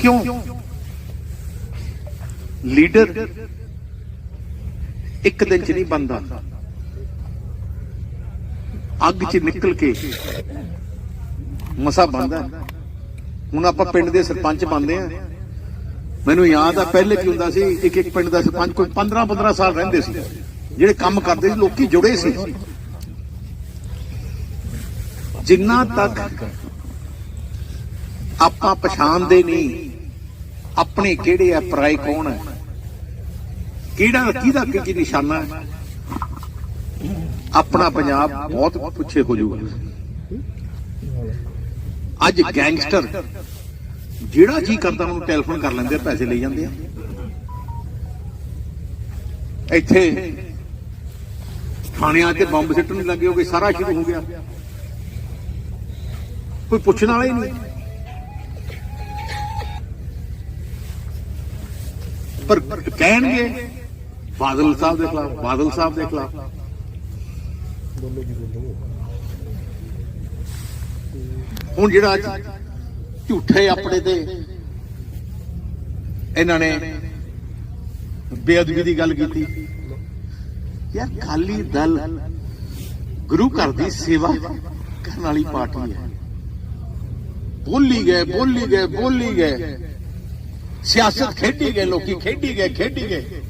ਕਿਉਂ? ਲੀਡਰ ਇੱਕ ਦਿਨ ਚ ਨਹੀਂ ਬਣਦਾ। ਅੱਗ ਚ ਨਿਕਲ ਕੇ ਮਸਾ ਬਣਦਾ। ਹੁਣ ਆਪਾਂ ਪਿੰਡ ਦੇ ਸਰਪੰਚ ਬਣਦੇ ਆ ਮੈਨੂੰ ਯਾਦ ਆ, ਪਹਿਲੇ ਕੀ ਹੁੰਦਾ ਸੀ, ਇੱਕ ਇੱਕ ਪਿੰਡ ਦਾ ਸਰਪੰਚ ਕੋਈ 15 15 ਸਾਲ ਰਹਿੰਦੇ ਸੀ, ਜਿਹੜੇ ਕੰਮ ਕਰਦੇ ਸੀ, ਲੋਕੀ ਜੁੜੇ ਸੀ। ਜਿੰਨਾ ਤੱਕ ਆਪਾਂ ਪਛਾਣਦੇ ਨਹੀਂ ਆਪਣੇ ਕਿਹੜੇ ਆ ਪਰਾਏ ਕੌਣ ਹੈ ਕਿਹੜਾ, ਕਿਹਦਾ ਕੀ ਨਿਸ਼ਾਨਾ? ਹੈ ਆਪਣਾ ਪੰਜਾਬ ਬਹੁਤ ਪਿੱਛੇ ਹੋ ਜਾਊਗਾ। ਅੱਜ ਗੈਂਗਸਟਰ ਜਿਹੜਾ ਜੀ ਕਰਦਾ ਉਹਨੂੰ ਟੈਲੀਫੋਨ ਕਰ ਲੈਂਦੇ ਆ, ਪੈਸੇ ਲਈ ਜਾਂਦੇ ਆ। ਇੱਥੇ ਥਾਣਿਆਂ 'ਤੇ ਬੰਬ ਸਿੱਟਣ ਲੱਗੇ ਹੋ ਗਏ ਸਾਰਾ ਸ਼ੁਰੂ ਹੋ ਗਿਆ। ਕੋਈ ਪੁੱਛਣ ਵਾਲਾ ਹੀ ਨਹੀਂ। ਪਰ ਕਹਿਣਗੇ ਬਾਦਲ ਸਾਹਿਬ ਦੇ ਖਿਲਾਫ, ਬਾਦਲ ਸਾਹਿਬ ਦੇ ਖਿਲਾਫ। ਹੁਣ ਜਿਹੜਾ ਅੱਜ ਝੂਠੇ ਆਪਣੇ ਤੇ ਇਹਨਾਂ ਨੇ ਬੇਅਦਬੀ ਦੀ ਗੱਲ ਕੀਤੀ। ਯਾਰ ਖਾਲੀ ਦਲ ਗੁਰੂ ਘਰ ਦੀ ਸੇਵਾ ਕਰਨ ਵਾਲੀ ਪਾਰਟੀ ਹੈ। ਬੋਲੀ ਗਏ ਬੋਲੀ ਗਏ ਬੋਲੀ ਗਏ। ਸਿਆਸਤ ਖੇਡੀ ਗਏ, ਲੋਕੀ ਖੇਡੀ ਗਏ ਖੇਡੀ ਗਏ।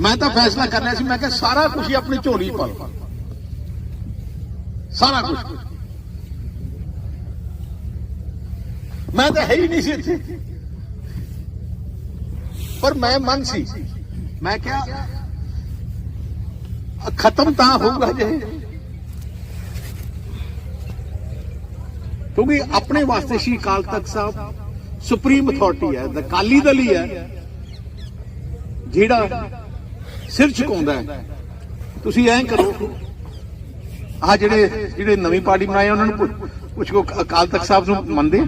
ਮੈਂ ਤਾਂ ਫੈਸਲਾ ਕਰ ਲਿਆ ਸੀ, ਮੈਂ ਕਿ ਸਾਰਾ ਕੁਝ ਹੀ ਆਪਣੀ ਝੋਲੀ ਪਾ ਲਓ। ਸਾਰਾ ਕੁਝ ਮੈਂ ਤਾਂ ਹੈ ਹੀ ਨਹੀਂ ਸੀ ਇੱਥੇ। ਪਰ ਮੈਂ ਮਨ ਸੀ। ਮੈਂ ਕਿਹਾ, ਖਤਮ ਤਾਂ ਹੋਊਗਾ ਜੇ। ਕਿਉਂਕਿ ਆਪਣੇ ਵਾਸਤੇ ਸ਼੍ਰੀ ਅਕਾਲ ਤਖਤ ਸਾਹਿਬ ਸੁਪਰੀਮ ਅਥਾਰਟੀ ਹੈ ਦ ਕਾਲੀ ਦਲ ਹੀ ਹੈ, ਜਿਹੜਾ ਸਿਰ ਝੁਕਾਉਂਦਾ ਹੈ। ਤੁਸੀਂ ਐਂ ਕਰੋ ਆ ਜਿਹੜੇ ਜਿਹੜੇ ਨਵੀਂ ਪਾਰਟੀ ਬਣਾਈ, ਉਹਨਾਂ ਨੂੰ ਕੁਝ ਕੋ ਅਕਾਲ ਤਖਤ ਸਾਹਿਬ ਨੂੰ ਮੰਨਦੇ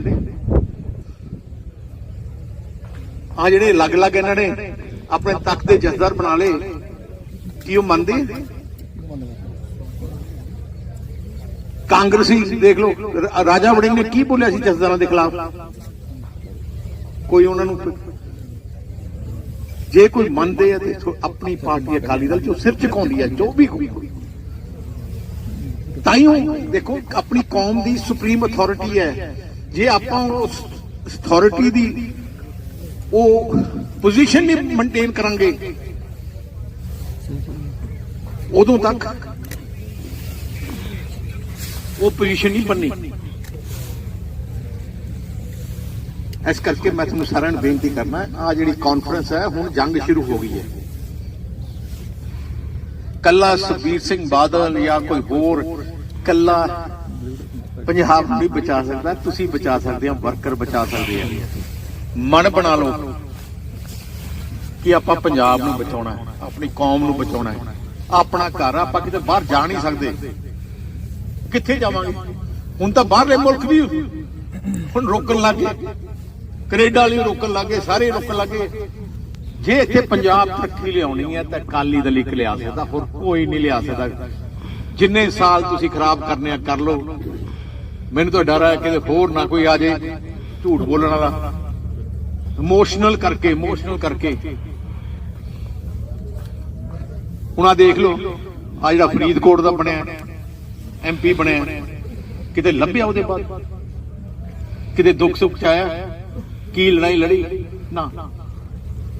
ਆ? ਜਿਹੜੇ ਅਲੱਗ-ਅਲੱਗ ਇਹਨਾਂ ਨੇ ਆਪਣੇ ਤਖਤ ਦੇ ਜਥੇਦਾਰ ਬਣਾ ਲਏ, ਕੀ ਉਹ ਮੰਨਦੇ ਕਾਂਗਰਸੀ ਦੇਖ ਲਓ, ਰਾਜਾ ਵੜਿੰਗ ਨੇ ਕੀ ਬੋਲਿਆ ਸੀ ਜਸਦਾਰਾਂ ਦੇ ਖਿਲਾਫ? ਕੋਈ ਉਹਨਾਂ ਨੂੰ ਜੇ ਕੋਈ ਮੰਨਦੇ ਆ ਤੇ ਆਪਣੀ ਪਾਰਟੀ ਅਕਾਲੀ ਦਲ ਜੋ ਸਿਰ ਝੁਕਾਉਂਦੀ ਹੈ ਜੋ ਵੀ ਤਾਈਓ ਦੇਖੋ, ਆਪਣੀ ਕੌਮ ਦੀ ਸੁਪਰੀਮ ਅਥਾਰਟੀ ਹੈ। ਜੇ ਆਪਾਂ ਉਸ ਅਥਾਰਟੀ ਦੀ ਉਹ ਪੋਜੀਸ਼ਨ ਨਹੀਂ ਮੇਨਟੇਨ ਕਰਾਂਗੇ, ਉਦੋਂ ਤੱਕ ਉਹ ਪੋਜੀਸ਼ਨ ਨਹੀਂ ਬਣਨੀ ਇਸ ਕਰਕੇ ਮੈਂ ਤੁਹਾਨੂੰ ਸਾਰਿਆਂ ਨੂੰ ਬੇਨਤੀ ਕਰਨਾ ਆ ਜਿਹੜੀ ਕਾਨਫਰੰਸ ਹੈ, ਹੁਣ ਜੰਗ ਸ਼ੁਰੂ ਹੋ ਗਈ ਹੈ। ਕੱਲਾ ਸੁਖਬੀਰ ਸਿੰਘ ਬਾਦਲ ਜਾਂ ਕੋਈ ਹੋਰ, ਕੱਲਾ ਪੰਜਾਬ ਨਹੀਂ ਬਚਾ ਸਕਦਾ, ਤੁਸੀਂ ਬਚਾ ਸਕਦੇ ਹੋ, ਵਰਕਰ ਬਚਾ ਸਕਦੇ ਆ। ਮਨ ਬਣਾ ਲਓ ਕਿ ਆਪਾਂ ਪੰਜਾਬ ਨੂੰ ਬਚਾਉਣਾ ਹੈ, ਆਪਣੀ ਕੌਮ ਨੂੰ ਬਚਾਉਣਾ ਹੈ। ਆਪਣਾ ਘਰ ਆਪਾਂ ਕਿਤੇ ਬਾਹਰ ਜਾ ਨਹੀਂ ਸਕਦੇ। ਕਿੱਥੇ ਜਾਵਾਂਗੇ? ਹੁਣ ਤਾਂ ਬਾਹਰਲੇ ਮੁਲਕ ਵੀ ਹੁਣ ਰੋਕਣ ਲੱਗੇ ਕੈਨੇਡਾ ਵਾਲੀ ਰੋਕਣ ਲੱਗੇ ਸਾਰੇ ਰੋਕਣ ਲੱਗੇ ਜੇ ਇੱਥੇ ਪੰਜਾਬ ਤਰੱਕੀ ਲਿਆਉਣੀ ਹੈ ਤਾਂ ਕਾਲੀ ਦਲ ਇੱਕ ਲਿਆ ਸਕਦਾ, ਹੋਰ ਕੋਈ ਨਹੀਂ ਲਿਆ ਸਕਦਾ। ਜਿੰਨੇ ਸਾਲ ਤੁਸੀਂ ਖਰਾਬ ਕਰਨੇ ਆ, ਕਰ ਲਓ। ਮੈਨੂੰ ਤਾਂ ਡਰ ਹੈ ਕਿ ਹੋਰ ਨਾ ਕੋਈ ਆ ਜੇ ਝੂਠ ਬੋਲਣ ਵਾਲਾ। ਇਮੋਸ਼ਨਲ ਕਰਕੇ ਇਮੋਸ਼ਨਲ ਕਰਕੇ। ਹੁਣ ਆ ਦੇਖ ਲਓ ਆ ਜਿਹੜਾ ਫਰੀਦਕੋਟ ਦਾ ਬਣਿਆ। ਐਮਪੀ ਬਣਿਆ ਕਿਤੇ ਲੱਭਿਆ ਉਹਦੇ ਬਾਅਦ? ਕਿਤੇ ਦੁੱਖ ਸੁੱਖ ਚ ਆਇਆ? ਕੀ ਲੜਾਈ ਲੜੀ? ਨਾ।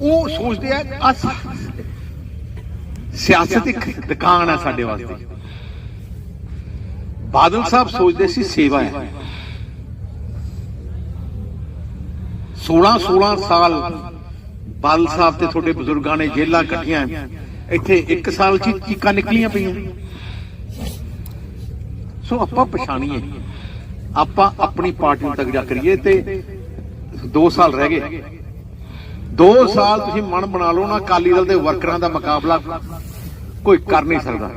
ਉਹ ਸੋਚਦੇ ਆ, ਅਸ ਸਿਆਸਤ ਇੱਕ ਦੁਕਾਨ ਹੈ ਸਾਡੇ ਵਾਸਤੇ। ਬਾਦਲ ਸਾਹਿਬ ਸੋਚਦੇ ਸੀ ਸੇਵਾ ਹੈ। 16 16 ਸਾਲ ਬਾਦਲ ਸਾਹਿਬ ਤੇ ਤੁਹਾਡੇ ਬਜ਼ੁਰਗਾਂ ਨੇ ਜੇਲਾਂ ਕੱਟੀਆਂ। ਇੱਥੇ ਇੱਕ ਸਾਲ ਚ ਚੀਕਾਂ ਨਿਕਲੀਆਂ ਪਈਆਂ। ਸੋ ਆਪਾਂ ਪਛਾਣੀਏ। ਆਪਾਂ ਆਪਣੀ ਪਾਰਟੀ ਨੂੰ ਤਗੜਾ ਕਰੀਏ ਤੇ 2 ਸਾਲ ਰਹਿ ਗਏ। 2 ਸਾਲ ਤੁਸੀਂ ਮਨ ਬਣਾ ਲਓ ਨਾ ਅਕਾਲੀ ਦਲ ਦੇ ਵਰਕਰਾਂ ਦਾ ਮੁਕਾਬਲਾ। ਕੋਈ ਕਰ ਨਹੀਂ ਸਕਦਾ।